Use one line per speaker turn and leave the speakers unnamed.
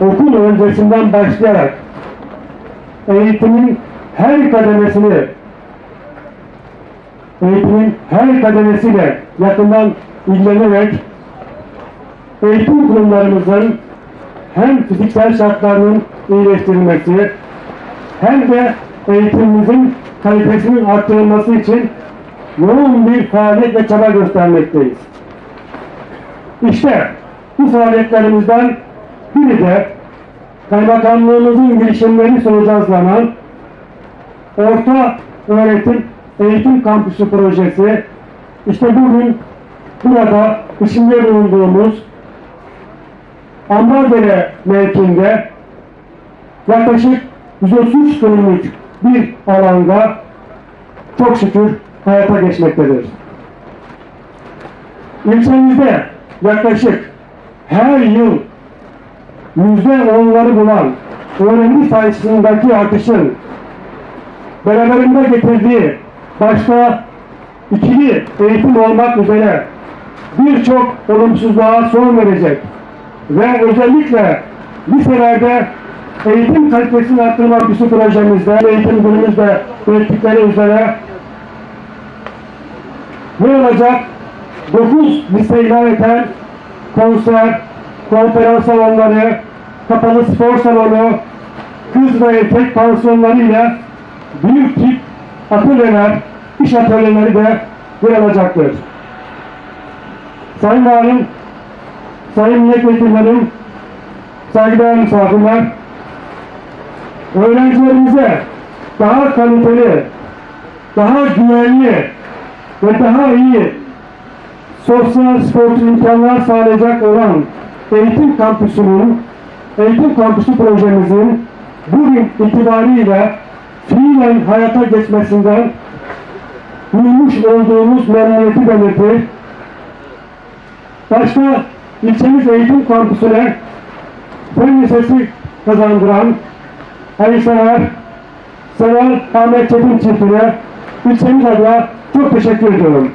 okul öncesinden başlayarak eğitimin her kademesini eğitimin her kademesiyle yakından ilgilenerek eğitim kurumlarımızın hem fiziksel şartlarının iyileştirilmesi hem de eğitimimizin kalitesinin arttırılması için yoğun bir faaliyet ve çaba göstermekteyiz. İşte bu faaliyetlerimizden biri de kaymakamlığımızın girişimleri sonucu zaman orta öğretim eğitim kampüsü projesi işte bugün burada içinde bulunduğumuz Ambardere mevkiinde yaklaşık 133 dönümlük bir alanda çok şükür hayata geçmektedir. İlçemizde yaklaşık her yıl yüzde onları bulan öğrenci sayısındaki artışın beraberinde getirdiği başta ikili eğitim olmak üzere birçok olumsuzluğa son verecek ve özellikle liselerde eğitim kalitesini arttırmak üstü projemizde, eğitim günümüzde ürettikleri üzere ne olacak? 9 lise ilaveten konser, konferans salonları, kapalı spor salonu, kız ve erkek pansiyonlarıyla büyük tip atölyeler, iş atölyeleri de yer alacaktır. Sayın Valim, Sayın Milletvekillerim, saygıdeğer misafirler, öğrencilerimize daha kaliteli, daha güvenli ve daha iyi sosyal sportif imkanlar sağlayacak olan eğitim kampüsünün, eğitim kampüsü projemizin bugün itibariyle fiilen hayata geçmesinden duymuş olduğumuz memnuniyeti belirtir. Başta ilçemiz eğitim kampüsüne fen lisesi kazandıran Ali Sever, Sever Ahmet Çetin çiftine ilçemiz adına çok teşekkür ediyorum.